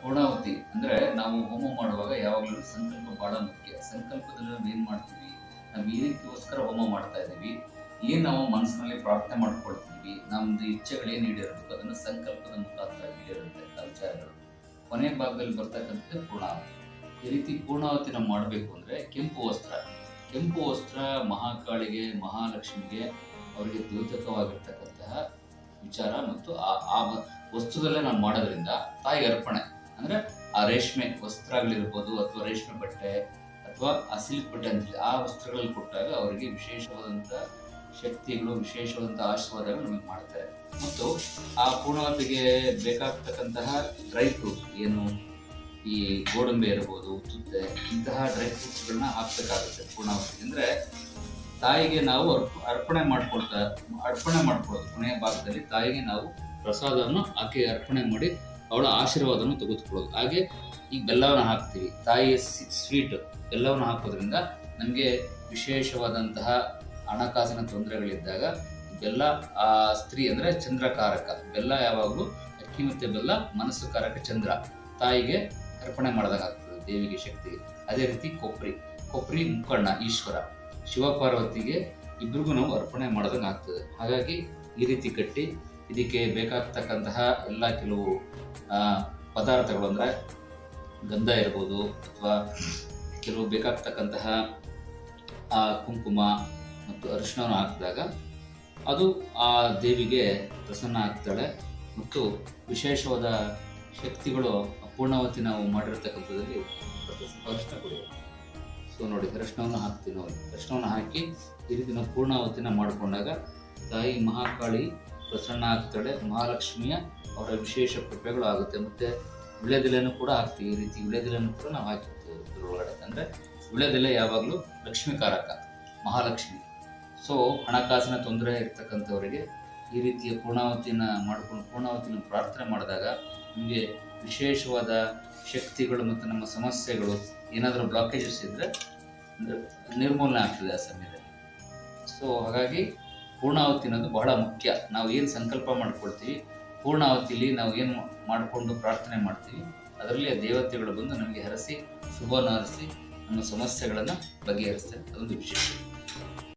ಪೂರ್ಣಾವತಿ ಅಂದ್ರೆ ನಾವು ಹೋಮ ಮಾಡುವಾಗ ಯಾವಾಗಲೂ ಸಂಕಲ್ಪ ಬಹಳ ಮುಖ್ಯ. ಸಂಕಲ್ಪದಲ್ಲಿ ನಾವು ಏನ್ ಮಾಡ್ತೀವಿ. ನಾವು ಏನಕ್ಕೋಸ್ಕರ ಹೋಮ ಮಾಡ್ತಾ ಇದ್ದೀವಿ. ಏನ್ ನಾವು ಮನಸ್ಸಿನಲ್ಲಿ ಪ್ರಾರ್ಥನೆ ಮಾಡ್ಕೊಳ್ತೀವಿ, ನಮ್ದು ಇಚ್ಛೆಗಳು ಏನ್ ಈಡೇರಬೇಕು, ಅದನ್ನು ಸಂಕಲ್ಪದ ಮುಖಾಂತರ ಈಡೇರುತ್ತೆ ಅಂತ ವಿಚಾರಗಳು. ಕೊನೆ ಭಾಗದಲ್ಲಿ ಬರ್ತಕ್ಕಂಥದ್ದು ಪೂರ್ಣಾವತಿ ಈ ರೀತಿ ಪೂರ್ಣಾವತಿ ನಾವು ಮಾಡಬೇಕು ಅಂದ್ರೆ ಕೆಂಪು ವಸ್ತ್ರ. ಕೆಂಪು ವಸ್ತ್ರ ಮಹಾಕಾಳಿಗೆ, ಮಹಾಲಕ್ಷ್ಮಿಗೆ ಅವರಿಗೆ ದ್ಯೋತಕವಾಗಿರ್ತಕ್ಕಂತಹ ವಿಚಾರ ಮತ್ತು ಆ ಆ ವಸ್ತುದಲ್ಲೇ ನಾನು ಮಾಡೋದ್ರಿಂದ ತಾಯಿ ಅರ್ಪಣೆ. ಅಂದ್ರೆ ಆ ರೇಷ್ಮೆ ವಸ್ತ್ರಗಳಿರ್ಬೋದು ಅಥವಾ ರೇಷ್ಮೆ ಬಟ್ಟೆ ಅಥವಾ ಆ ಸಿಲ್ಕ್ ಬಟ್ಟೆ ಅಂತ ಆ ವಸ್ತ್ರಗಳಲ್ಲಿ ಕೊಟ್ಟಾಗ ಅವರಿಗೆ ವಿಶೇಷವಾದಂಥ ಶಕ್ತಿಗಳು ವಿಶೇಷವಾದಂಥ ಆಶೀರ್ವಾದಗಳು ನಮಗೆ ಮಾಡ್ತಾರೆ. ಮತ್ತು ಆ ಪೂರ್ಣವತಿಗೆ ಬೇಕಾಗ್ತಕ್ಕಂತಹ ಡ್ರೈ ಫ್ರೂಟ್ಸ್ ಏನು, ಈ ಗೋಡಂಬಿ ಇರ್ಬೋದು ತುತ್ತೆ ಇಂತಹ ಡ್ರೈ ಫ್ರೂಟ್ಸ್ಗಳನ್ನ ಹಾಕ್ಬೇಕಾಗುತ್ತೆ ಪೂರ್ಣಾವತಿ ಅಂದ್ರೆ ತಾಯಿಗೆ ನಾವು ಅರ್ಪ- ಅರ್ಪಣೆ ಮಾಡ್ಕೊಳ್ತಾ ಅರ್ಪಣೆ ಮಾಡ್ಕೊಳ್ಳೋದು ಕೊನೆಯ ಭಾಗದಲ್ಲಿ ತಾಯಿಗೆ ನಾವು ಪ್ರಸಾದವನ್ನು ಆಕೆ ಅರ್ಪಣೆ ಮಾಡಿ ಅವಳ ಆಶೀರ್ವಾದವನ್ನು ತೆಗೆದುಕೊಳ್ಳೋದು. ಹಾಗೆ ಈ ಬೆಲ್ಲವನ್ನು ಹಾಕ್ತೀವಿ. ತಾಯಿಯ ಸ್ವೀಟ್ ಬೆಲ್ಲವನ್ನು ಹಾಕೋದ್ರಿಂದ ನಮಗೆ ವಿಶೇಷವಾದಂತಹ ಹಣಕಾಸಿನ ತೊಂದರೆಗಳಿದ್ದಾಗ ಬೆಲ್ಲ, ಆ ಸ್ತ್ರೀ ಅಂದರೆ ಚಂದ್ರಕಾರಕ. ಬೆಲ್ಲ ಯಾವಾಗಲೂ ಅಕ್ಕಿ ಮತ್ತೆ ಬೆಲ್ಲ, ಮನಸ್ಸು ಕಾರಕ ಚಂದ್ರ. ತಾಯಿಗೆ ಅರ್ಪಣೆ ಮಾಡಿದಾಗ ಆಗ್ತದೆ ದೇವಿಗೆ ಶಕ್ತಿಗೆ ಅದೇ ರೀತಿ ಕೊಪ್ರಿ. ಕೊಪ್ರಿ ಮುಕ್ಕಣ್ಣ ಈಶ್ವರ. ಶಿವಪಾರ್ವತಿಗೆ ಇಬ್ಬರಿಗೂ ನಾವು ಅರ್ಪಣೆ ಮಾಡೋದಂಗೆ ಆಗ್ತದೆ ಹಾಗಾಗಿ ಈ ರೀತಿ ಕಟ್ಟಿ ಇದಕ್ಕೆ ಬೇಕಾಗ್ತಕ್ಕಂತಹ ಎಲ್ಲ ಕೆಲವು ಪದಾರ್ಥಗಳು ಅಂದರೆ ಗಂಧ ಇರ್ಬೋದು ಅಥವಾ ಕೆಲವು ಬೇಕಾಗ್ತಕ್ಕಂತಹ, ಆ, ಕುಂಕುಮ ಮತ್ತು ಅರಿಶಿಣವನ್ನು ಹಾಕಿದಾಗ ಅದು ಆ ದೇವಿಗೆ ಪ್ರಸನ್ನ ಆಗ್ತಾಳೆ ಮತ್ತು ವಿಶೇಷವಾದ ಶಕ್ತಿಗಳು ಅಪೂರ್ಣಾವತಿ ನಾವು ಮಾಡಿರ್ತಕ್ಕಂಥದ್ದಲ್ಲಿ ಪ್ರದರ್ಶನ ಕುಡಿಯೋದು ಸೊ ನೋಡಿ ಅರಿಶಿಣವನ್ನು ಹಾಕ್ತೀವಿ ನೋಡಿ. ಅರಿಶಿಣವನ್ನು ಹಾಕಿ ಈ ರೀತಿ ನಾವು ಪೂರ್ಣಾವತಿನ ಮಾಡಿಕೊಂಡಾಗ ತಾಯಿ ಮಹಾಕಾಳಿ ಪ್ರಸನ್ನ ಆಗ್ತಾಳೆ, ಮಹಾಲಕ್ಷ್ಮಿಯ ಅವರ ವಿಶೇಷ ಕೃಪೆಗಳು ಆಗುತ್ತೆ. ಮತ್ತು ವಿಳೆದೆಲೆಯನ್ನು ಕೂಡ ಹಾಕ್ತೀವಿ ಈ ರೀತಿ. ವಿಳೆದೆಲೆಯನ್ನು ಕೂಡ ನಾವು ಹಾಕಿರ್ತೀವಿ ಇದರೊಳಗಡೆ. ಅಂದರೆ ವಿಳೆದೆಲೆ ಯಾವಾಗಲೂ ಲಕ್ಷ್ಮೀಕಾರಕ, ಮಹಾಲಕ್ಷ್ಮಿ. ಸೊ ಹಣಕಾಸಿನ ತೊಂದರೆ ಇರ್ತಕ್ಕಂಥವರಿಗೆ ಈ ರೀತಿಯ ಪೂರ್ಣಾವತಿನ ಮಾಡಿಕೊಂಡು ಪೂರ್ಣಾವತಿನ ಪ್ರಾರ್ಥನೆ ಮಾಡಿದಾಗ ನಿಮಗೆ ವಿಶೇಷವಾದ ಶಕ್ತಿಗಳು ಮತ್ತು ನಮ್ಮ ಸಮಸ್ಯೆಗಳು ಏನಾದರೂ ಬ್ಲಾಕೇಜಸ್ ಇದ್ದರೆ ನಿರ್ಮೂಲನೆ ಆಗ್ತದೆ ಆ ಸಮಯದಲ್ಲಿ. ಸೊ ಹಾಗಾಗಿ ಪೂರ್ಣಾವತಿ ಅನ್ನೋದು ಬಹಳ ಮುಖ್ಯ. ನಾವು ಏನು ಸಂಕಲ್ಪ ಮಾಡ್ಕೊಳ್ತೀವಿ ಪೂರ್ಣಾವತಿಲಿ ನಾವು ಏನು ಮಾಡಿಕೊಂಡು ಪ್ರಾರ್ಥನೆ ಮಾಡ್ತೀವಿ, ಅದರಲ್ಲಿ ದೇವತೆಗಳು ಬಂದು ನಮಗೆ ಹರಸಿ ಶುಭನ ಹರಿಸಿ ನಮ್ಮ ಸಮಸ್ಯೆಗಳನ್ನು ಬಗೆಹರಿಸ್ತಾರೆ. ಅದೊಂದು ವಿಶೇಷ